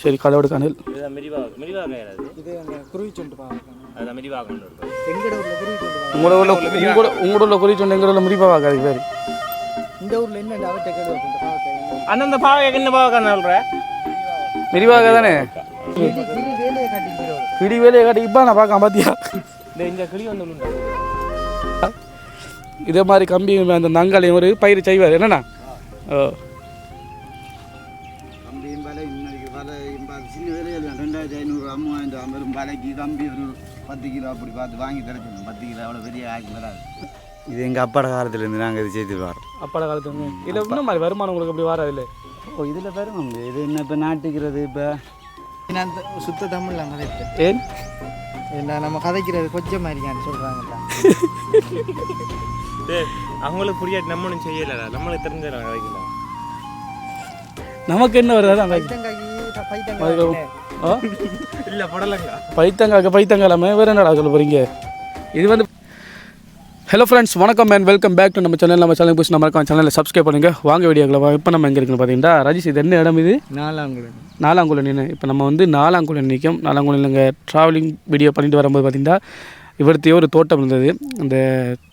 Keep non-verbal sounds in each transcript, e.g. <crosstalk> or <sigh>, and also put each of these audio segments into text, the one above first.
சரி காணல் அது பார்க்கலாம் உங்களோட உள்ள உங்களோட உங்களோட உள்ள குறி சொன்ன எங்களோட முறிப்பா வாக்காது பேர் இந்த ஊர்ல என்ன அண்ணன் இந்த பாவை என்ன பாவை கண்ணு சொல்ற மிரிவாக தானே? கிளி வேலையை காட்டி இப்போ நான் பார்க்க பாத்தியா இந்த கிளி வந்து இதே மாதிரி கம்பி அந்த நங்காலையும் ஒரு பயிர் செய்வார் என்னண்ணா? ஓ. கம்பி ஒரு பத்து கிலோ அப்படி பார்த்து வாங்கி தரச்சு பத்து கிலோ அவ்வளோ பெரிய ஆக்கி வராது. இது எங்கள் அப்பாட காலத்துலேருந்து நாங்கள் இது செய்து வரோம் அப்பாட காலத்து இதில் இன்னும் மாதிரி வருமானம் உங்களுக்கு அப்படி வராது இல்லை? ஓ இதில் வரும் இது என்ன இப்போ நாட்டுக்கிறது இப்போ? நான் இந்த சுத்த தமிழ்ல கதைப்பேன். ஏன்? ஏன்னா நம்ம கதைக்கிறது கொஞ்சம் மாதிரியான்னு சொல்றாங்கல்ல டேய், அவங்களுக்கு புரியாது நம்ம ஒன்றும் செய்யலடா. நம்மளுக்கு தெரிஞ்சல கிடைக்கலாம் நமக்கு என்ன வருது? ஆ? இல்லை படலங்க. பைத்தங்காக்க பைத்தங்காலாமே வேறு என்னடா சொல்ல போகிறீங்க இது வந்து ஹலோ ஃப்ரெண்ட்ஸ் வணக்கம் மேன் வெல்கம் பேக் டு நம்ம சேனல் நம்ம சேனல் புதுசு நம்ம இருக்கோம் சேனலில் சப்ஸ்கிரைப் பண்ணுங்க. வாங்க வீடியோக்களை இப்போ நம்ம எங்கே இருக்குன்னு பார்த்தீங்கன்னா ராஜேஷ் இது என்ன இடம் இது? நாலாங்குளம் நாலாங்குளம் இப்போ நம்ம வந்து நாலாங்குளம் நிற்கும் நாலாங்குளம் இங்கே ட்ராவலிங் வீடியோ பண்ணிட்டு வரும்போது பார்த்தீங்கன்னா இவர்த்தையே ஒரு தோட்டம் இருந்தது. அந்த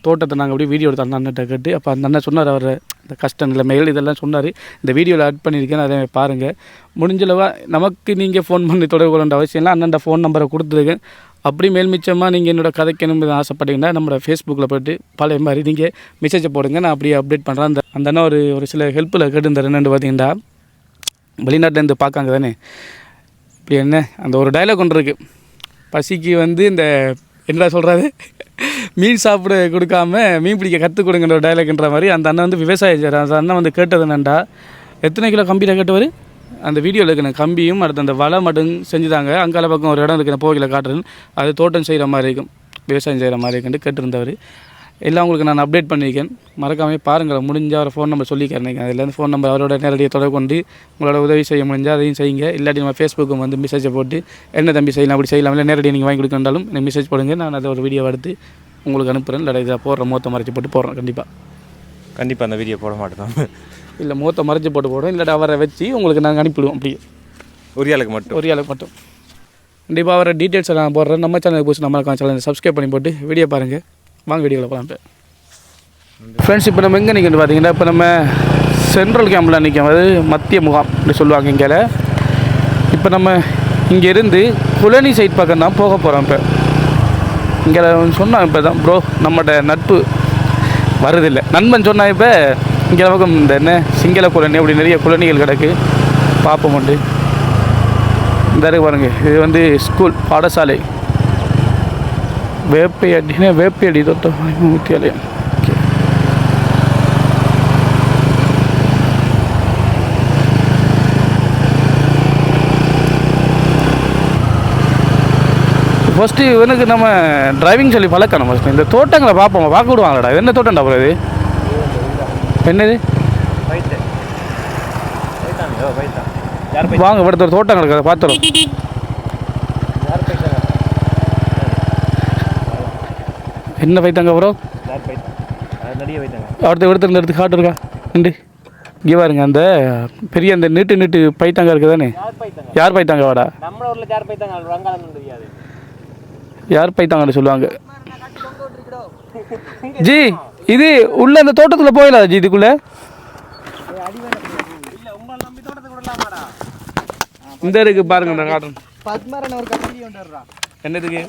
தோட்டத்தை நாங்கள் அப்படியே வீடியோ எடுத்து அந்த அண்ணன்ட்ட கேட்டு. அப்போ அந்த அண்ணன் சொன்னார் அவர் இந்த கஷ்ட நிலைமைகள் இதெல்லாம் சொன்னார். இந்த வீடியோவில் ஆட் பண்ணியிருக்கேன் அதை பாருங்கள் முடிஞ்சளவா நமக்கு நீங்கள் ஃபோன் பண்ணி தொடர்பு கொள்ள வேண்டிய அவசியம் இல்லை. அண்ணன் ஃபோன் நம்பரை கொடுத்துருக்கேன். அப்படி மேல் மிச்சமாக நீங்கள் என்னோடய கதைக்கணும் ஆசைப்பட்டீங்கன்னா நம்மளோட ஃபேஸ்புக்கில் போய்ட்டு பழைய மாதிரி நீங்கள் மெசேஜை போடுங்க. நான் அப்படியே அப்டேட் பண்ணுறேன் அந்த அந்த அண்ணன் ஒரு ஒரு சில ஹெல்ப்பில் கேட்டுருந்தார். என்னென்னு பார்த்தீங்கன்னா வெளிநாட்டிலேருந்து பார்க்காங்க தானே. இப்படி என்ன? அந்த ஒரு டைலாக் ஒன்று இருக்குது பசிக்கு வந்து இந்த என்னடா சொல்கிறாரு மீன் சாப்பிட கொடுக்காம மீன் பிடிக்க கற்றுக் கொடுங்கிற ஒரு டைலாக்ன்ற மாதிரி அந்த அண்ணன் வந்து விவசாயம் அந்த அண்ணன் வந்து கேட்டது என்னண்டா? எத்தனை கிலோ கம்பியில் கேட்டவர்? அந்த வீடியோவில் இருக்கிற கம்பியும் அடுத்து அந்த வலை மட்டும் செஞ்சுதாங்க. அங்கால பக்கம் ஒரு இடம் இருக்கிற போகையில் காட்டுறேன் அது தோட்டம் செய்கிற மாதிரி இருக்கும். விவசாயம் செய்கிற மாதிரி இருக்குன்ட்டு கேட்டிருந்தவர். எல்லாம் உங்களுக்கு நான் அப்டேட் பண்ணியிருக்கேன். மறக்காமல் பாருங்கள் முடிஞ்ச அவர் ஃபோன் நம்பர் சொல்லிக்கிறேன் நீங்கள் அதுலேருந்து ஃபோன் நம்பர் அவரோட நேரடியாக தொடர்பு கொண்டு உங்களோட உதவி செய்ய முடிஞ்சால் அதையும் செய்யுங்க. இல்லாட்டி நம்ம ஃபேஸ்புக்கும் வந்து மெசேஜை போட்டு என்ன தம்பி செய்யலாம் அப்படி செய்யலாம் இல்லை நேரடியாக நீங்கள் வாங்கி கொடுக்கண்டாலும் எனக்கு மெசேஜ் போடுங்க. நான் அதை ஒரு வீடியோ எடுத்து உங்களுக்கு அனுப்புகிறேன் இல்லை இதை போடுறேன் மூத்த மறைச்சி போட்டு போடுறேன் கண்டிப்பாக கண்டிப்பாக அந்த வீடியோ போட மாட்டோம். இல்லை மூத்த மறைச்சி போட்டு போடுறோம் இல்லாட்டி அவரை வச்சு உங்களுக்கு நாங்கள் அனுப்பிடுவோம் அப்படி ஒரு ஆளுக்கு மட்டும். ஒரு ஆளுக்கு மட்டும். கண்டிப்பாக அவரை டீட்டெயில்ஸ் நான் போடுறேன். நம்ம சேனலுக்கு புதுசு நம்ம சேனலை சப்ஸ்கிரைப் பண்ணி போட்டு வீடியோ பாருங்கள் வாங்க வீடியோவில் போகலாம் ஃப்ரெண்ட்ஸ் இப்போ நம்ம எங்கே நிற்கணும் பார்த்தீங்கன்னா இப்போ நம்ம சென்ட்ரல் கேம்பில் நிற்கும் அது மத்திய முகாம் அப்படி சொல்லுவாங்க இங்கே இப்போ நம்ம இங்கே இருந்து சைட் பக்கம் தான் போக போகிறோம் இப்போ. இங்கே சொன்னான் இப்போ தான் ப்ரோ நம்மகிட்ட நட்பு வருதில்லை. நண்பன் சொன்னான் இப்போ இங்கே நமக்கு இந்த என்ன சிங்கள குழனி அப்படி நிறைய குளனிகள் கிடக்கு. பார்ப்போம் உண்டு. இந்த பாருங்கள் இது வந்து ஸ்கூல் பாடசாலை. વેપી અડીને વેપી અડી તો મુત્યાલય ஃபஸ்ட்டு இவனுக்கு நம்ம டிரைவிங் சொல்லி பழக்கணும் ஃபஸ்ட்டு இந்த தோட்டங்களை பார்ப்போம் பார்க்க விடுவாங்கடா என்ன தோட்டம்டா அப்புறம் இது என்னது வாங்க படத்தோட தோட்டங்கள் அதை பார்த்துடும் என்ன பைத்தாங்க ப்ரோ அடுத்த இடத்துல இந்த இடத்துக்கு காட்டு இருக்கா? நன்றி. இங்கே பாருங்க அந்த பெரிய அந்த நீட்டு நீட்டு பைத்தாங்க இருக்குது தானே? யார் பைத்தாங்க வாடா? நம்ம ஊரில் யார் பைத்தாங்கன்னு சொல்லுவாங்க? <laughs> ஜி இது உள்ள அந்த தோட்டத்தில் போயிடலாம் ஜி இதுக்குள்ள? இந்த இருக்கு பாருங்க வர்றான் என்னதுக்கு?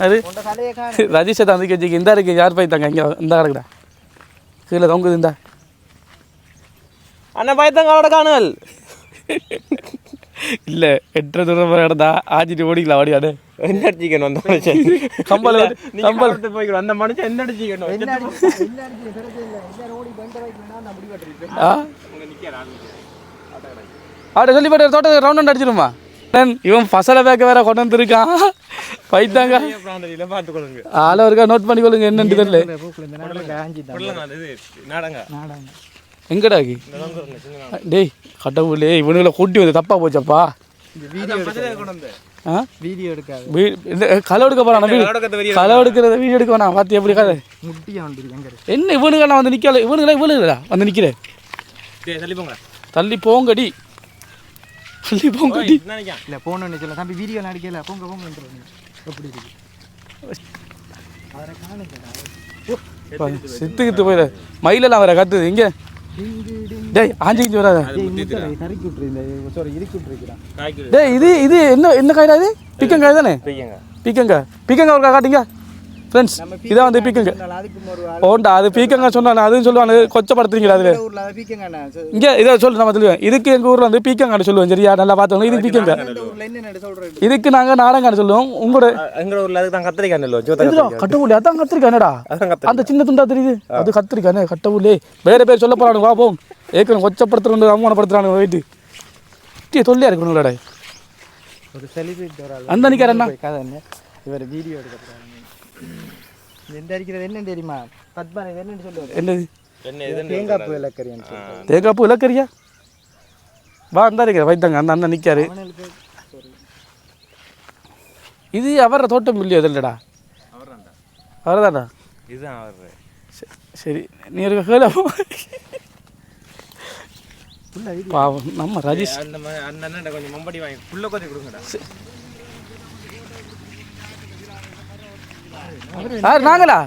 அது. ரஜிஷை தான் வந்து இந்த இருக்கு யார் பைத்தாங்க இங்கே இந்த கிடக்குடா கீழே தொங்குது இந்தா. அண்ணா பைத்தங்களோட காணுங்கள் இல்லை எட்டரை தூரம் இடத்தா ஆச்சிட்டு ஓடிக்கலாம் ஓடியாடு என்ன அடிச்சிக்கணும் அந்த மனுஷன்? கம்பல் கம்பல் போய்க்கிறோம் அந்த மனுஷன் என்ன அடிச்சிக்கணும் என்ன அடிச்சு <laughs> என்ன அடிச்சு பிறகு இல்லை. எல்லாரும் ஓடி பெண்ட வைக்கணும்னா நான் முடி வெட்டிருப்பேன் ஆ? உங்க நிற்கிறான் அப்படி சொல்லி போட்டு தோட்டத்தை ரவுண்ட் அடிச்சிருமா இவன் பசலை பேக்க வேற கொண்டு வந்திருக்கான் பைத்தாங்க. ஆள இருக்கா நோட் பண்ணிக்கொள்ளுங்க என்னன்னு தெரியல. எங்கடாக்கி டேய் கடவுளே இவனுங்களை கூட்டி வந்து தப்பா போச்சப்பா. வீடியோ எடுக்காது களை எடுக்க போறான் களை எடுக்கிறத வீடியோ எடுக்க வேணாம் பார்த்து எப்படி கதை என்ன இவனுங்கெல்லாம் வந்து நிக்கல இவனுங்களா இவனுங்களா வந்து நிக்கிறேன். தள்ளி போங்கடி. போங்கடி நினைக்கான் இல்லை போகணுன்னு சொல்ல தம்பி வீடியோ நடிக்கல போங்க போங்க எப்படி இருக்கு? செத்து கித்து போயிட மயிலெல்லாம் வேற கத்துது இங்கே. டேய் ஆஞ்சிக்கிட்டு வராத. டேய் இது இது என்ன என்ன காய்டா இது? பிக்கங்காய் தானே? பீக்கங்காய். பீக்கங்காய். ஒரு காட்டுங்க. ஃப்ரெண்ட்ஸ் இதான் வந்து ஒரு ஓண்டா அது பீக்கங்காய் சொன்னானே அதுவும் சொல்லுவானு கொச்சப்படுத்துறீங்களா அது ஊரில் அதை பீக்கங்கண்ணா இங்கே இதை சொல்லு நம்ம சொல்லுவேன் இதுக்கு எங்கள் ஊரில் வந்து பீக்கங்காய் சொல்லுவோம் சரியா? நல்லா ஊரில் என்ன சொல்கிறேன் இதுக்கு நாங்கள் நாடங்கான்னு சொல்லுவோம். உங்களோட எங்களோட ஊர்ல அதுக்கு தான் கத்திரிக்காய் எதுடா கட்டவுளி அதான் கத்திரிக்காய் என்னடா? அதான் கத்திரி அந்த சின்ன துண்டா தெரியுது? அது கத்திரிக்காய் கட்டவுளே வேற பேர் சொல்ல போறானு வா போம் ஏற்கனவே கொச்சப்படுத்துறானு அவமானப்படுத்துறானு போயிட்டு டீ தொல்லியா இருக்கணும்லடா ஒரு செலிபிரிட்டி அந்த என்ன? இவர் வீடியோ எடுக்க போகிறாங்க எந்த அடிக்கிறது என்னன்னு தெரியுமா? பத்மனை என்னன்னு சொல்லுவார். என்னது? தேங்காய் பூ தேங்காய் இலக்கரியா வா அந்த இருக்கிற வைத்தாங்க அந்த அண்ணன் நிற்காரு. இது அவர தோட்டம் இல்லையோ இல்லைடா அவர்தான்டா. அவர்தானா? இதுதான் அவர் சரி, நீ ஒரு கேள பாவம் நம்ம ரஜிஷ் அந்த மாதிரி அந்த அண்ணன் கொஞ்சம் மம்படி வாங்கி புள்ள கொஞ்சம் கொடுங்கடா. யார் நாங்களா?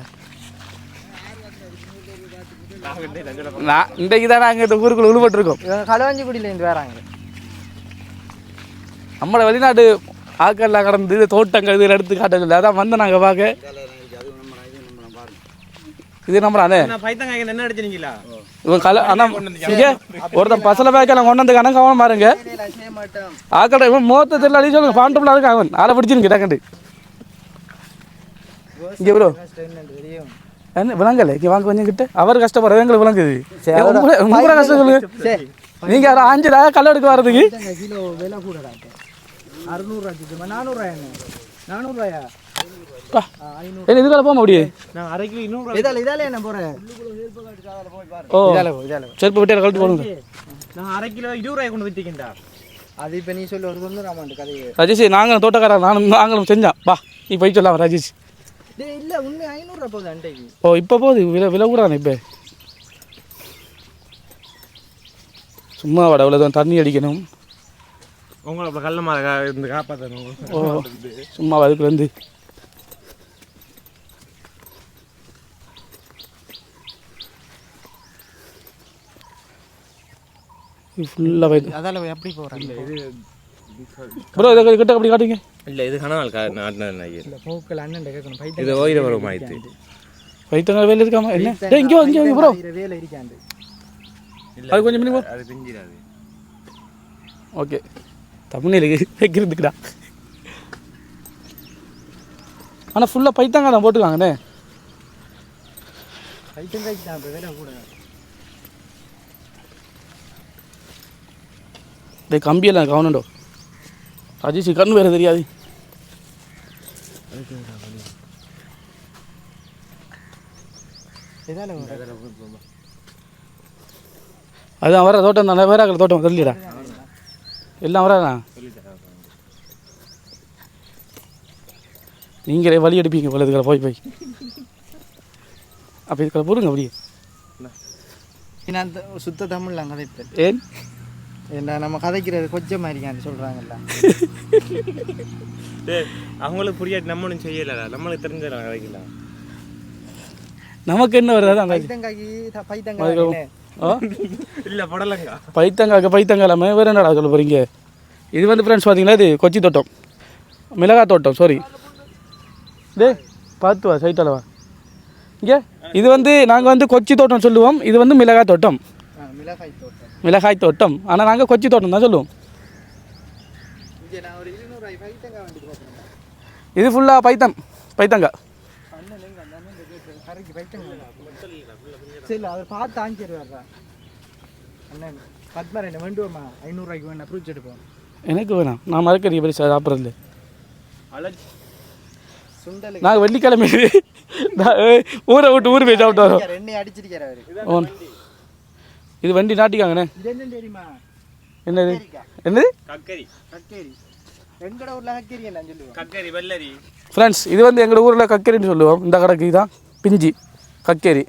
நான் இன்றைக்கு தான் நாங்கள் இந்த ஊருக்குள்ள உழுபட்டுருக்கோம். இவங்க களவாஞ்சிக்குடியிலேருந்து வராங்க. நம்மளை வெளிநாட்டு ஆக்கெல்லாம் கடந்து தோட்டங்கள் இதில் எடுத்து காட்டல அதான் வந்தோம் நாங்கள் பார்க்க. இது அடிச்சிருக்கீங்களா? இவன் கல இங்கே ஒருத்தன் பசல பேக்கெல்லாம் கொண்டு வந்து கணக்கு அவன் பாருங்க ஆக்கடை இவன் மோத்த தெரியல சொல்லுங்க. பாண்டபிளா இருக்கு அவன். ஆளை பிடிச்சிருக்கு டக்கண்டு இங்கே ப்ரோ விளங்கல இங்கே வாங்க கொஞ்சம் கிட்ட அவர் கஷ்டப்படுறது எங்களுக்கு விளங்குது உங்க உங்க கூட கஷ்டம் சொல்லுங்க. நீங்கள் யாரும் ஆஞ்சு கல் எடுக்க வர்றதுக்கு? கிலோ விலை கூடடா அறுநூறுவா சுத்தமா நானூறுவா என்ன? நானூறுவாயா பா. என்ன இதுக்கால போக அப்படியே நான் அரை கிலோ இன்னொரு இதால இதால என்ன போறேன் ஓ. இதால போ இதால போ. செருப்பு விட்டு கழட்டு போடுங்க. நான் அரை கிலோ இருபது ரூபாய் கொண்டு அது இப்போ நீ சொல்லு ஒரு தொண்ணூறாமாண்டு கதையை. ராஜேஷ் நாங்களும் தோட்டக்காரன் நானும் நாங்களும் செஞ்சான் வா நீ போய் சொல்லலாம் ராஜேஷ். இல்லை உண்மை ஐநூறுரூவா போகுது அண்டைக்கு ஓ இப்போ போகுது விலை விலை கூட இப்போ. சும்மா வாட அவ்வளோதான் தண்ணி அடிக்கணும். உங்களை அப்போ கல்ல மாத இருந்து காப்பாற்றணும் ஓ சும்மா அதுக்கு வந்து. ஃபுல்லாக அதால எப்படி போகிறாங்க ப்ரோ இதை கிட்ட அப்படி காட்டுங்க. இல்லை இது கனவால் கா நாட்டின இல்லை அண்ணன் கேட்கணும். இது ஓயிர வரும் ஆயிடுத்து வயிற்றுங்க வேலை இருக்காம என்ன? டேய் இங்கே இங்கே இங்கே ப்ரோ. வேலை இருக்காண்டு. அது கொஞ்சம் பண்ணி அது பிஞ்சிடாது ஓகே. தமிழிலுக்கு வைக்கிறதுக்குடா. ஆனால் ஃபுல்லாக பைத்தாங்க தான் போட்டுக்காங்கண்ணே பைத்தன் காய்க்கு தான் இப்போ வேலை கூட. டேய் கம்பியெல்லாம் கவனண்டோ ராஜேஷ் கண்ணு வேறு தெரியாது. அதுதான் வர தோட்டம் தானே வேற தோட்டம் தெரியலடா. எல்லாம் வராதா நீங்களே வழி எடுப்பீங்க போல இதுக்குள்ள போய் போய். அப்போ இதுக்குள்ள போடுங்க அப்படியே. நான் அந்த சுத்த தமிழ்ல கதைப்பேன் ஏன்? என்ன நம்ம கதைக்கிறது கொஞ்சம் மாதிரிக்கான்னு சொல்கிறாங்கல்ல <laughs> அவங்களுக்கு புரியாது நம்ம ஒன்றும் செய்யலடா. நம்மளுக்கு தெரிஞ்சலாம் கிடைக்கலாம் நமக்கு என்ன வருது? ராஜேஷ். பைத்தங்காய்க்கு பைத்தங்காய் இல்லை படலங்கா. பைத்தங்காக்கு பைத்தங்காய் வேறு என்னடா சொல்ல போகிறீங்க இது வந்து ஃப்ரெண்ட்ஸ் பார்த்தீங்கன்னா இது? கொச்சி தோட்டம். மிளகாய் தோட்டம் சாரி டே பார்த்து வா சைட்டால வா. இங்கே இது வந்து நாங்கள் வந்து கொச்சி தோட்டம் சொல்லுவோம். இது வந்து மிளகாய் தோட்டம். மிளகாய் தோட்டம். மிளகாய் தோட்டம். ஆனால் நாங்கள் கொச்சி தோட்டம் தான் சொல்லுவோம். இது ஃபுல்லாக பைத்தம் பைத்தங்காய். சரி அவர் பார்த்து அண்ணன் என்ன வேண்டுவோமா? ஐநூறுரூவாய்க்கு வேணா ஃப்ரூட்ஸ் எடுப்போம். எனக்கு வேணாம். நான் மறக்கறி எப்படி சாப்பிட்றது அலர்ஜி சுண்டல் நாங்கள் வெள்ளிக்கிழமை ஊரை விட்டு ஊர் போய் சாப்பிட்டு வரோம். எண்ணெய் அடிச்சிருக்காரு அவரு. ஓ இது வண்டி நாட்டிக்காங்கண்ணே. இது என்ன தெரியுமா என்னது. என்னது? கக்கரி. கக்கேரி. எங்கட ஊர்ல கக்கேரி நான் சொல்லுவேன் கக்கரி வெள்ளரி. ஃப்ரெண்ட்ஸ் இது வந்து எங்கள் ஊரில் கக்கேரின்னு சொல்லுவோம். இந்த கடைக்கு தான். பிஞ்சி. கக்கேரி.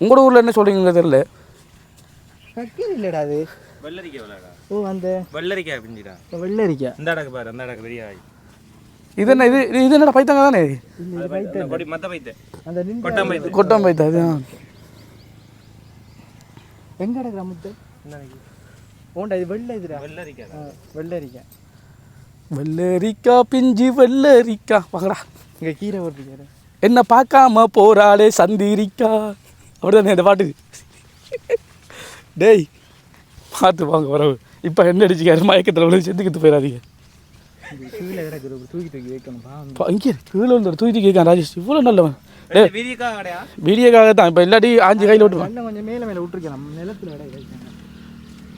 உங்களோட ஊரில் என்ன சொல்கிறீங்க தெரியல. கக்கேரி இல்லடா அது. ஓ அந்த வெள்ளரிக்காய் பிஞ்சிடா? வெள்ளரிக்காய் இந்த இடக்கு பாரு அந்த இடக்கு பெரிய ஆகி இது என்ன இது இது- இது? என்னடா பைத்தாங்க தானே கொடி மத்த பைத்த. அந்த நின்று கொட்டம் பைத்து. கொட்டம் பைத்தா அது எங்க கிடக்குற முத்து ஓண்டா இது வெள்ளை இதுடா. வெள்ளரிக்காய் ஆ, வெள்ளரிக்காய் வெள்ளரிக்கா பிஞ்சு வெள்ளரிக்கா. வாங்கடா. இங்க கீரை போட்டுருக்காரு என்ன பார்க்காம போறாளே சந்திரிக்கா. அப்படிதானே இந்த பாட்டு? டேய் பார்த்து வாங்க வரவு. இப்போ என்ன அடிச்சுக்காரு மயக்கத்தில் விழுந்து செத்துக்கிட்டு போயிடாதீங்க. தூக்கி தூக்கி வைக்கணும் இங்கே கீழே உள்ள தூக்கி கேட்கான் ராஜேஷ். இவ்வளோ நல்லவன். வீடியோக்காக தான் இப்போ இல்லாட்டி ஆஞ்சு கையில் விட்டுவான் கொஞ்சம் மேலே மேலே விட்டுருக்கேன் நம்ம நிலத்துல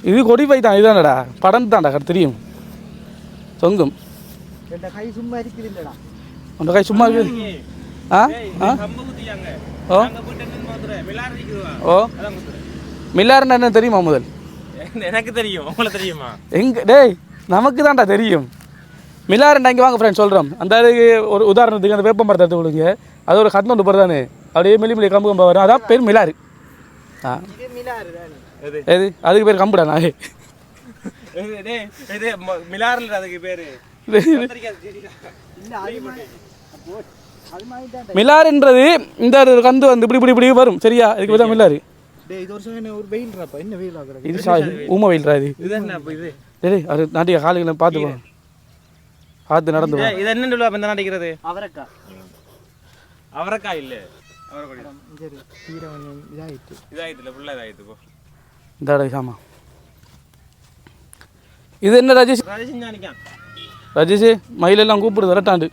இது கொடி பை தான் இதுதானடா? படம் தான்டா தெரியும். தொங்கும். கை சும்மா இருக்குது இல்லடா அந்த கை சும்மா இருக்குது ஆ? ஓ? ஓ? மில்லாருன்னா என்ன தெரியுமா முதல்? எனக்கு தெரியும். உங்களுக்கு தெரியுமா? எங்க டேய் நமக்கு தான்டா தெரியும். மில்லாருண்டா இங்கே வாங்க ஃப்ரெண்ட் சொல்கிறோம் அந்த ஒரு உதாரணத்துக்கு அந்த வேப்ப மரத்தை எடுத்து கொடுங்க. அது ஒரு கட்டம் ஒன்று தானே. அப்படியே மில்லி மில்லி கம்பு கம்பா வரும். அதான் பேர் மிலாறு. ஆ. இது மிலாறு தானே எது? எது அதுக்கு பேர் கம்புடா நான். அதுக்கு பேரு. மிலாறுன்றது இந்த ஒரு கந்து வந்து இப்படி இப்படி இப்படி வரும். சரியா? இதுக்கு பேர் தான் மில்லாரு டேய் இது வருஷம் என்ன ஒரு வெயில்றாப்பா என்ன வெயில் ஆகுறது இது சா ஊம வெயில்ரா இது. இது என்ன அப்ப இது? டேய் அது நாட்டிய காலுகளை பார்த்து பார்த்து நடந்து இது- என்ன நடிக்கிறது அவரைக்கா. அவரைக்காய் இல்ல. இது என்ன ராஜேஷ்? ராஜேஷ் மயிலெல்லாம் கூப்பிடுது வரட்டாண்டு.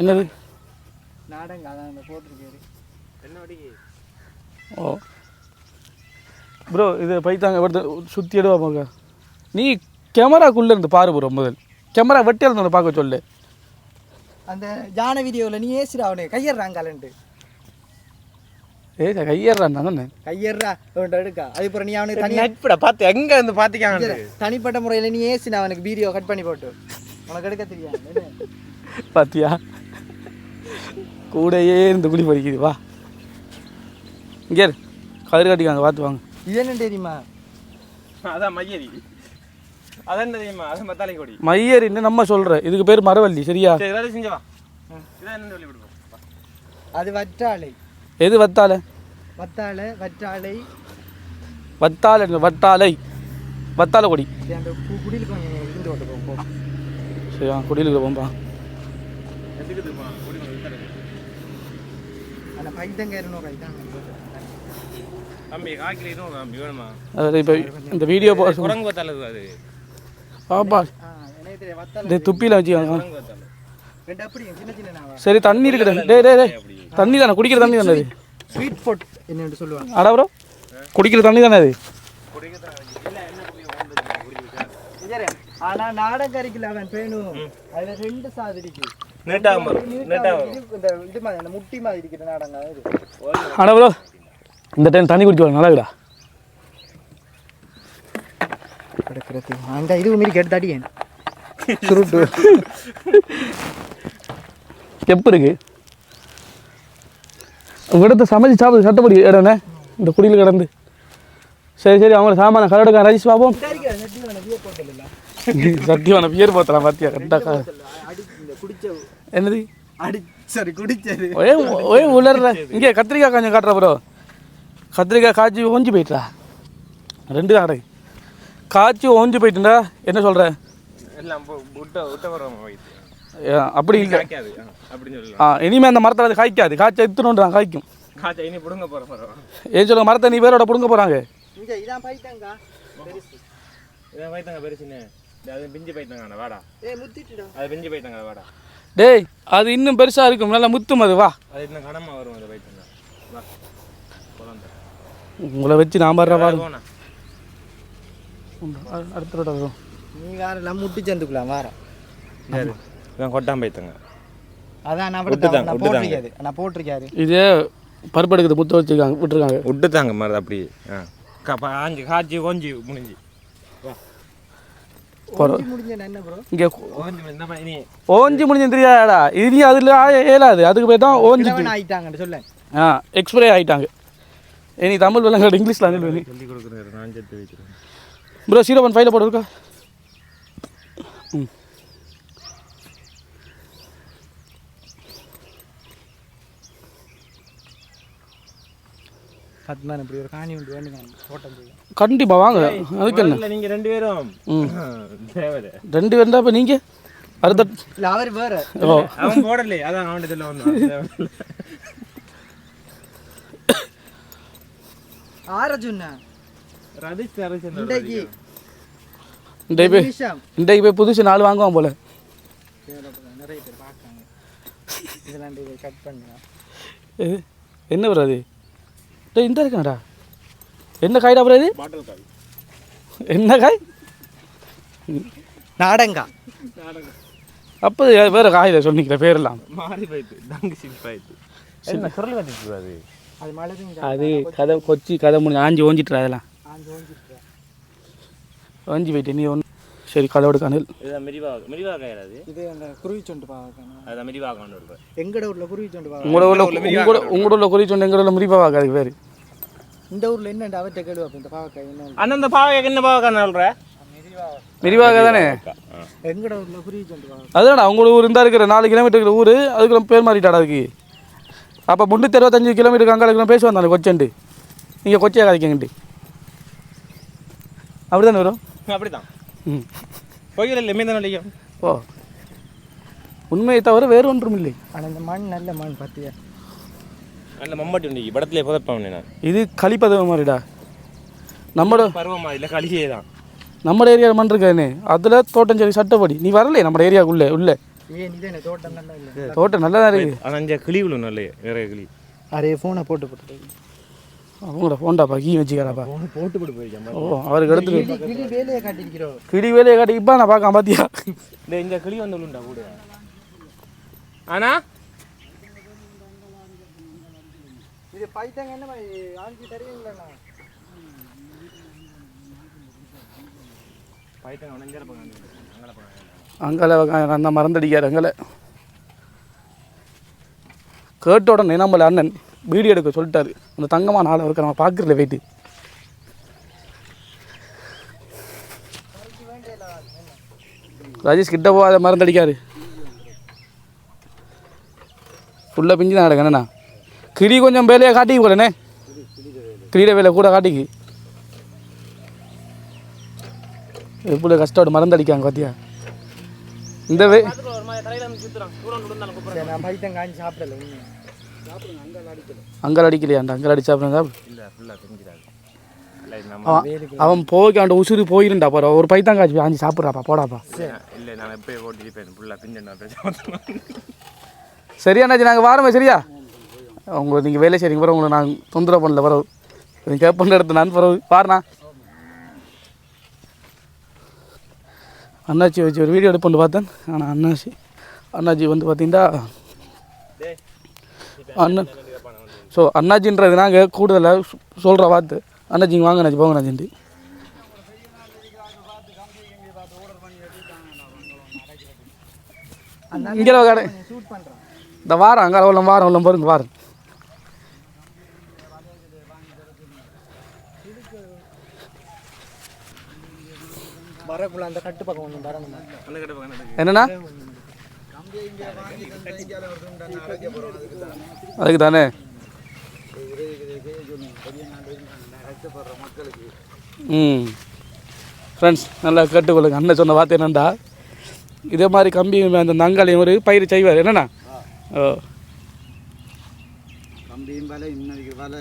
என்னது? நாடங்க அதான் அந்த போட்டிருக்காரு என்ன ஓட்டிக்கு ஓ. ப்ரோ இது பைத்தாங்க எடுத்து சுற்றி எடுவா போங்க. நீ கேமராக்குள்ளே இருந்து பாரு ப்ரோ முதல். கேமரா வெட்டியால் இருந்து பார்க்க சொல்லு. அந்த ஜான வீடியோவில் நீ ஏசுடா அவனு கையறாங்காலன்ட்டு ஏ கையேறான் தானே கையறா அவன்கிட்ட எடுக்கா. அதுக்கப்புறம் நீ அவனுக்கு தனி நட்புடா பார்த்து எங்க வந்து பாத்திக்காங்க தனிப்பட்ட முறையில் நீ ஏசினா அவனுக்கு வீடியோ கட் பண்ணி போட்டு. உனக்கு எடுக்க தெரியாது? பாத்தியா? கூடையே இருந்து குடி படிக்குது வா. இங்கே இரு. கதிர் காட்டிக்காங்க பார்த்து வாங்க. இது என்ன தெரியுமா? அதான் மையரி அதான் தெரியுமா? அதான் மத்தாளி கொடி. மையரின்னு நம்ம சொல்ற. இதுக்கு பேர் மரவள்ளி சரியா? சரி ராஜேஷ் செஞ்சவா இதான் என்ன சொல்லி விடுவோம். அது வற்றாழை. எது வத்தாலை வத்தாழை வற்றாழை. வத்தாலை வட்டாலை வத்தாலை கொடி. குடியில் சரியா குடியில் போம்பா இப்போ இந்த வீடியோ குரங்கு வத்தால அது? பாப்பா ஆ எனக்கு தெரியும் வத்தாழை இந்த துப்பியில் வச்சுக்காங்க குரங்கு வத்தால ரெண்டு அப்படி சின்ன சின்ன நாவா சரி தண்ணி இருக்குது. டேய் டேய் டேய். தண்ணி தானே? குடிக்கிற தண்ணி தானே அது? ஸ்வீட் ஃபுட் என்னன்னு சொல்லுவாங்க. அடா ப்ரோ குடிக்கிற தண்ணி தானே அது? சரி ஆனா நாடகரிக்கல அவன் பேணும் அதுல ரெண்டு சாது இருக்கு. நீட்டாக வரும். நீட்டாக வரும் இந்த இது மாதிரி அந்த முட்டி மாதிரி இருக்கிற நாடகம் அது. அடா ப்ரோ இந்த டைம் தண்ணி குடிச்சு நல்லா கிடக்கிறது. அந்த இது மாரி கேட்டு அடியேன் சுருட்டு. ஸ்டெப் இருக்கு. உங்கள்கிட்ட சமைச்சு சாப்பிடு சட்டப்படி இடம்ண்ணே இந்த குடியில் கிடந்து. சரி சரி அவங்க சாமான கலடுக்கா ரஜிஸ் பாப்போம். சத்தியமான பியர் போத்தலாம் பாத்தியா? கரெக்டாக என்னது? அடி சரி குடிச்சது ஒரே ஒரே உலர்ற. இங்கே கத்திரிக்காய் கொஞ்சம் காட்டுற ப்ரோ கத்திரிக்காய் காய்ச்சி ஓஞ்சி போயிட்டா ரெண்டு தான் காய்ச்சி ஓஞ்சி போயிட்டுண்டா. என்ன சொல்கிற அப்படி இல்லை. காய்க்காது. ஆ, இனிமேல் அந்த மரத்தில் அது காய்க்காது. காய்ச்சா இத்தனோண்டு காய்க்கும். ஏன் சொல்லுங்க மரத்தை நீ பேரோட பிடுங்க போகிறாங்க இங்க இதான் பைத்தங்கா. இதான் பைத்தங்க பெருசுன்னு. அது பிஞ்சு பைத்தங்க வாடா. ஏய் முத்திட்டுடா. அது பிஞ்சு பைத்தங்க வாடா. டேய் அது இன்னும் பெருசாக இருக்கும். நல்லா முத்தும் அது வா. உங்களை வச்சு நான் பாடுற பாரு போனா அடுத்த ரோட வரும் நீ வேற எல்லாம் முட்டி சேர்ந்துக்கலாம் வேற இதான் கொட்டாம் பைத்தங்க அதான் நான். போட்டிருக்காரு. நான் போட்டிருக்காரு. இது பருப்பு எடுக்கிறது முத்த வச்சுருக்காங்க விட்டுருக்காங்க. விட்டுத்தாங்க மாதிரி அப்படியே கா- ஆஞ்சு காய்ச்சி கொஞ்சி முடிஞ்சு. இனி. ஓஞ்சி முடிஞ்சு தெரியாதா இது நீ அதில் ஏலாது. அதுக்கு போய் தான் ஓஞ்சி கிழவன் ஆயிட்டாங்கன்னு சொல்ல. ஆ எக்ஸ்பிரே ஆகிட்டாங்க ஏ நீ தமிழ் விளங்க இங்கிலீஷில் அனில் நீ சொல்லி கொடுக்குறாரு நான் சேர்த்து வைக்கிறேன் ப்ரோ ஜீரோ ஒன் ஃபைவ்ல போட்டு இருக்கா ம் பத்மன் இப்படி ஒரு காணி உண்டு வேணுங்க. தோட்டம் போய். கண்டிப்பாக வாங்க. அதுக்கு என்ன? ரெண்டு பேரும். <laughs> ரெண்டு பேருந்தா இப்போ நீங்கள் அடுத்த இல்லை அவர் வேற. ஓ. அவன் போடலையே அதான் அவன் வந்தான். ரதிஷ் இன்றைக்கு இன்றைக்கு போய் நிமிஷம். இன்றைக்கு போய் புதுசு நாலு வாங்குவான் போல. நிறைய பேர் பார்க்காங்க இதெல்லாம் கட் பண்ணுங்க இது என்ன ப்ரோ அது? டேய் இந்த இருக்கடா என்ன காய்டா ப்ரோ இது? என்ன காய்? நாடங்கா. அப்போ வேறு காயில சொன்னிக்கிற பேரெல்லாம். மாறி போயிட்டு என்ன அது? அது கதை கொச்சி கதை முடிஞ்சு ஆஞ்சி ஓஞ்சிட்டுறா அதெல்லாம். ஓஞ்சி போயிட்டு நீ ஒன்று சரி கதோடு கனல். இதுதான் மிரிவாக மிரிவாக காய் அது? இது அந்த குருவி சொண்டு அதுதான் மிரிவாக எங்கட ஊர்ல குருவி சொண்டு உங்களோட உங்களோட உங்களோட சொன்ன எங்களோட முறிப்பா வாக்காது பேர் இந்த ஊர்ல என்னண்டு? அவர்கிட்ட கேள்வி இந்த பாவக்காய் என்ன அண்ணன் இந்த பாவைக்கு என்ன பாவக்காய் சொல்ற? மிரிவாக தானே? எங்கட ஊர்ல குருவி சொண்டு அதுதான்டா உங்களோட ஊர் இருந்தா இருக்கிற நாலு கிலோமீட்டர் இருக்கிற ஊர் அதுக்கு பேர் மாறிட்டாடா அதுக்கு. அப்போ முந்நூற்றி அறுபத்தஞ்சு கிலோமீட்டருக்கு அங்கே இருக்கிற பேசி வந்தாங்க கொச்சண்டு. நீங்கள் கொச்சியாக கதைக்கங்கண்டு அப்படி தானே வரும் அப்படிதான். ம். கோயில் இல்லை மீன் தானே ஓ. உண்மையை தவிர வேறு ஒன்றும் இல்லை. ஆனா இந்த மண் நல்ல மண் பார்த்தியா? நல்ல மம்பாட்டி உண்டு படத்துல புதப்பேன் நான் இது களிப்பதவு மாதிரிடா. நம்மளோட பருவமா இல்லை களியே தான். நம்ம ஏரியா மண் இருக்கானே அதில் தோட்டம் சரி சட்டப்படி. நீ வரலையே நம்ம ஏரியாவுக்குள்ளே உள்ளே தோட்டம் நல்லா இல்லை. தோட்டம் நல்லா தான் இருக்குது ஆனால் கிளி விழும் நல்ல நிறைய கிளி. அரே ஃபோனை போட்டு போட்டு. அவங்களோட ஃபோன்டாப்பா கீ வச்சுக்கிறாப்பா போட்டு போட்டு போயிருக்கேன் ஓ அவருக்கு எடுத்துட்டு வேலையை காட்டியிருக்கிறோம். கிளி வேலையை காட்டி இப்போ நான் பார்க்க பாத்தியா? இந்த இந்த கிளி வந்து விழுண்டா கூட. ஆனா? இது பைத்தாங்க என்ன ஆஞ்சி தருவீங்களா பைத்தங்க உடஞ்சே போங்க அங்கே போங்க அங்கே அந்த மறந்தடிக்கார் அங்கே கேட்ட உடனே நம்மள அண்ணன். வீடியோ எடுக்க சொல்லிட்டாரு. அந்த தங்கமான ஆள் அவருக்கு நம்ம பார்க்குறதுல போயிட்டு ராஜேஷ் கிட்ட போகாத மறந்தடிக்காரு ஃபுல்லாக பிஞ்சு தான் கிடக்கு. என்னண்ணா? கிளி கொஞ்சம் வேலையை காட்டிக்க கூடனே கிளியிட வேலை கூட காட்டிக்கு. எப்படி கஷ்டப்பட்டு மறந்தடிக்காங்க பார்த்தியா இந்த வே அங்கே அடிக்கலையாண்டா அங்கே அடிச்சா அப்புறம் அவன் அவன் போய்க்கு அவன் உசுறு போயிருண்டா பாரு. ஒரு பைத்தான் காய்ச்சி ஆஞ்சி சாப்பிட்றாப்பா போடாப்பா. இல்லை நான் எப்பயே ஓட்டி இருப்பேன் ஃபுல்லாக பிஞ்சேன் பேச சரியாண்ணாச்சி நாங்கள் வாரமே சரியா? உங்களை நீங்கள் வேலை செய்றீங்க பிறகு உங்களை நான் தொந்தரவு பண்ணல பிறகு நீங்கள் கேட்பண்ட இடத்து நான் பிறகு பாருண்ணா அண்ணாச்சி வச்சு ஒரு வீடியோ எடுப்புன்னு பார்த்தேன். ஆனால் அண்ணாச்சி அண்ணாச்சி வந்து பார்த்தீங்கன்னா அண்ணன் ஸோ அண்ணாச்சின்றது நாங்கள் கூடுதலாக சொல்கிற வார்த்தை. அண்ணாச்சிங்க வாங்க அண்ணாச்சி போங்க அண்ணாச்சின்ட்டு இங்கே கடை இந்த வாரம் அங்கே அவ்வளோ வாரம் அவ்வளோ பாருங்க வாரம். வரக்குள்ள அந்த கிட்ட பக்கம் என்னண்ணா? அதுக்கு தானே ம். ஃப்ரெண்ட்ஸ் நல்லா கேட்டுக்கொள்ளுங்க. அண்ணன் சொன்ன வார்த்தை என்னண்டா? இதே மாதிரி கம்பி அந்த நங்காலையும் ஒரு பயிர் செய்வார். என்னண்ணா? ஓ. கம்பியும் வலை இன்னைக்கு வலை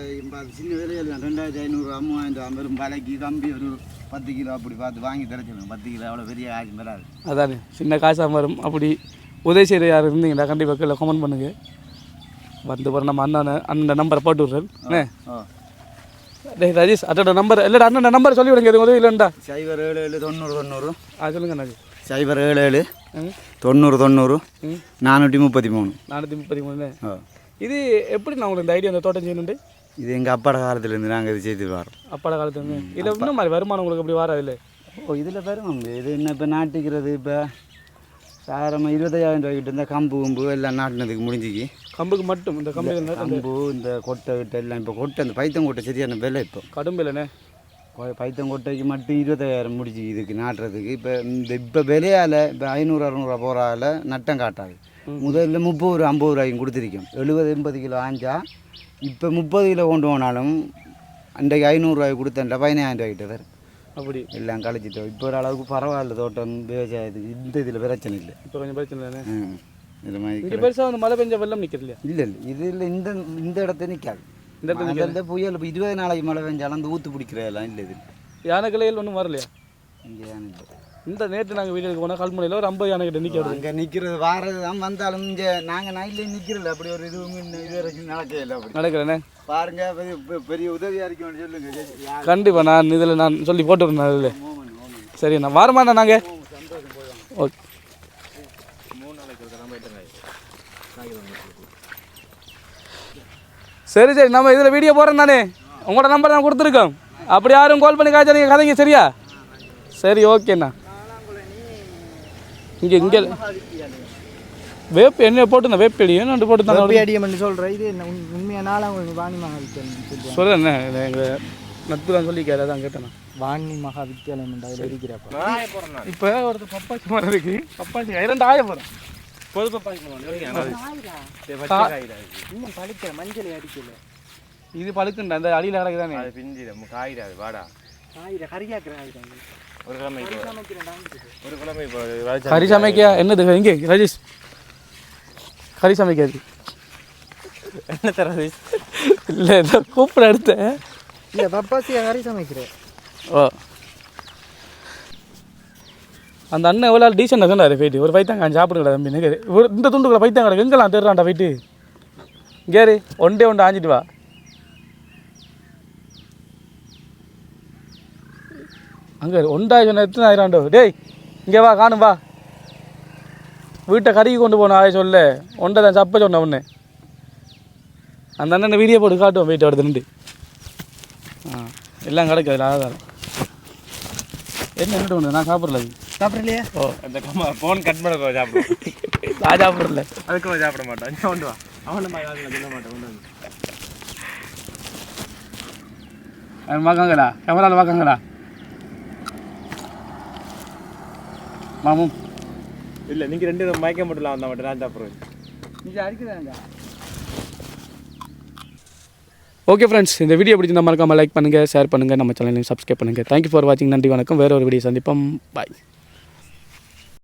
சின்ன விலையில் ரெண்டாயிரத்தி ஐநூறு மூவாயிரம் வெறும் வலைக்கு கம்பி ஒரு பத்து கிலோ அப்படி பார்த்து வாங்கி தர பத்து கிலோ அவ்வளோ பெரிய ஆகி வராது. அதானே. சின்ன காசாக வரும். அப்படி உதவி செய்கிற யார் இருந்தீங்கன்னா கண்டிப்பாக கீழே கமெண்ட் பண்ணுங்க. வந்து பாரு நம்ம அண்ணனை அண்ணன் நம்பரை போட்டு விட்றேன். டேய் ராஜேஷ் அண்ணோட நம்பர் இல்லைடா அண்ணன் நம்பர் சொல்லி விடுங்க எதுவும் உதவி இல்லைண்டா சைபர் ஏழு ஏழு தொண்ணூறு தொண்ணூறு. ஆ சொல்லுங்க அண்ணாஜி. சைபர் ஏழு ஏழு தொண்ணூறு தொண்ணூறு நானூற்றி முப்பத்தி மூணு. நானூற்றி முப்பத்தி மூணு இது எப்படி நான் உங்களுக்கு இந்த ஐடியா அந்த தோட்டம் செய்யணுண்டு இது எங்கள் அப்பாட காலத்துலேருந்து நாங்கள் இது செய்து வரோம். அப்பாட காலத்துல இருந்து இதில் இன்னும் மாதிரி வருமானம் உங்களுக்கு அப்படி வராது இல்லை ஓ இதில் வரும் இது என்ன இப்போ நாட்டிக்கிறது இப்போ? சாரமாக இருபத்தையாயிரம் ரூபாய்க்கிட்ட இருந்தால் கம்பு கும்பு எல்லாம் நாட்டினதுக்கு முடிஞ்சிக்கு கம்புக்கு மட்டும் இந்த கம்பு கம்பு இந்த கொட்டை கிட்ட எல்லாம். இப்போ கொட்டை அந்த பைத்தம் கொட்டை சரியான விலை இப்போ. கடும்பில்லைண்ணே கொ- பைத்தம் கொட்டைக்கு மட்டும் இருபத்தாயிரம் முடிச்சு இதுக்கு நாட்டுறதுக்கு. இப்போ இந்த இப்போ விலையால் இப்போ ஐநூறு அறநூறுவா போகிறால நட்டம் காட்டாது. முதல்ல முப்பது ரூபா ஐம்பது ரூபாய்க்கும் கொடுத்துருக்கோம். எழுபது எண்பது கிலோ ஆஞ்சா. இப்போ முப்பது கிலோ கொண்டு போனாலும் அன்றைக்கு ஐநூறுரூவாய்க்கு கொடுத்தேன்டா பதினாயிரம் ரூபாய்க்கிட்ட வேறு அப்படி. எல்லாம் கழிச்சிட்டோம் இப்போ ஒரு அளவுக்கு பரவாயில்ல தோட்டம் விவசாயத்துக்கு இந்த இதில் பிரச்சனை இல்லை. இப்போ கொஞ்சம் பிரச்சனை இல்லைண்ணே. ம் இது மாதிரி பெருசாக வந்து மழை பெஞ்ச வெள்ளம் நிற்கிறது இல்லையா? இல்லை இல்லை. இதில் இந்த இந்த இடத்த நிற்காது இந்த இடத்துல இந்த புயல் இப்போ இருபது நாளைக்கு மழை பெஞ்சாலும் அந்த ஊற்று பிடிக்கிறதெல்லாம் இல்லை இது. யானை கிளைகள் ஒன்றும் வரலையா? இங்கே தான் இல்லை. இந்த நேற்று நாங்கள் வீட்டுக்கு போனால் கல்முனையில் ஒரு ஐம்பது யானை கிட்ட நிற்கிறது அங்கே நிற்கிறது வாரது தான் வந்தாலும் இங்கே நாங்கள் நைட்லேயே நிற்கிறல அப்படி ஒரு இதுவும் இது வரைக்கும் நடக்கவே இல்லை அப்படி. நடக்கிறேண்ணே பாருங்க பெரிய உதவியாக இருக்குன்னு சொல்லுங்க. கண்டிப்பாக நான் இதில் நான் சொல்லி போட்டுருந்தேன் அதில். சரி நான் வரமாண்ணா நாங்கள் ஓகே. சரி சரி நம்ம இதில் வீடியோ போகிறோம் தானே? உங்களோட நம்பர் நான் கொடுத்துருக்கோம் அப்படி யாரும் கால் பண்ணி காய்ச்சாதீங்க கதைங்க சரியா? சரி ஓகேண்ணா இங்கே இங்கே. வேப் என்ன போட்டு வேப் அடி என்ன போட்டு தான் எப்படி அடியம்னு சொல்ற இது என்ன உண்- உண்மையா நாலாங்குளம் வாணி மகா வித்தியாலயம் சொல்லுவாங்க. சொல்கிறேன் எங்கள் நட்பு தான் சொல்லிக்காரு அதான் கேட்டேன் வாணி மகா வித்தியாலயம் அதில் இருக்கிறப்ப இப்போ ஒருத்தர் பப்பாசி மரம் இருக்கு. பப்பாசி இரண்டு ஆய போகிறேன் பொது பப்பாசி இன்னும் பழுக்கிற மஞ்சள் அடிக்கல. இது பழுக்குண்டா அந்த அடியில் கிடக்குதானே அது பிஞ்சு காயிடாது வாடா. ஆயிரம் கறியாக்குறேன் ஆயிரம் ஒரு சமைக்கிறேன் ஒரு கிழமை கறி சமைக்க என்னது? இங்கே ராஜேஷ். கறி சமைக்காது. என்ன தரது இல்லை கூப்பிட எடுத்தேன். இல்லை பப்பாசியா கறி சமைக்கிறேன். ஓ. அந்த அண்ணன் எவ்வளோ டீசெண்டாக சொன்னார் போயிட்டு. ஒரு பைத்தாங்க சாப்பிடுங்கடா தம்பி ஒரு இந்த துண்டுக்குள்ள பைத்தாங்க எங்கெல்லாம் தேடுறான்டா போயிட்டு? கேரு ஒண்டே ஒன்று ஆஞ்சிட்டு வா. அங்கே ஒண்டாய் சொன்ன எத்தனை ஆயிராண்டோ. டேய் இங்கே வா காணும் வா. வீட்டை கறிக்கு கொண்டு போன ஆய சொல்ல ஒன்றை தான் சப்ப சொன்ன ஒன்று அந்த அண்ணனை வீடியோ போட்டு காட்டுவோம் போயிட்டு அடுத்து நின்று. ஆ எல்லாம் கிடைக்கும் அதில் ஆதாரம். என்ன என்ன பண்ணுது நான் சாப்பிடல அது. சாப்பிட்றலையா ஓ அந்த கம்மா ஃபோன் கட் பண்ண போய் சாப்பிடுவோம் நான் சாப்பிடல. அதுக்கு சாப்பிட மாட்டோம் இங்கே கொண்டு வா. அவனை மாதிரி வாங்கல சொல்ல மாட்டேன் கொண்டு வந்து. அவன் பார்க்காங்கடா கேமராவில் பார்க்காங்கடா மாமும் இல்லை நீங்கள் ரெண்டு பேரும் மயக்க மட்டும் வந்தால் மட்டும் நான் சாப்பிடுவேன். இது அடிக்கிறாங்க ஓகே ஃப்ரெண்ட்ஸ் இந்த வீடியோ பிடிச்சிருந்தா மறக்காம லைக் பண்ணுங்கள் ஷேர் பண்ணுங்கள் நம்ம சேனலையும் சப்ஸ்கிரைப் பண்ணுங்கள் தேங்க்யூ ஃபார் வாட்சிங் நன்றி வணக்கம். வேற ஒரு வீடியோ சந்திப்போம். பாய்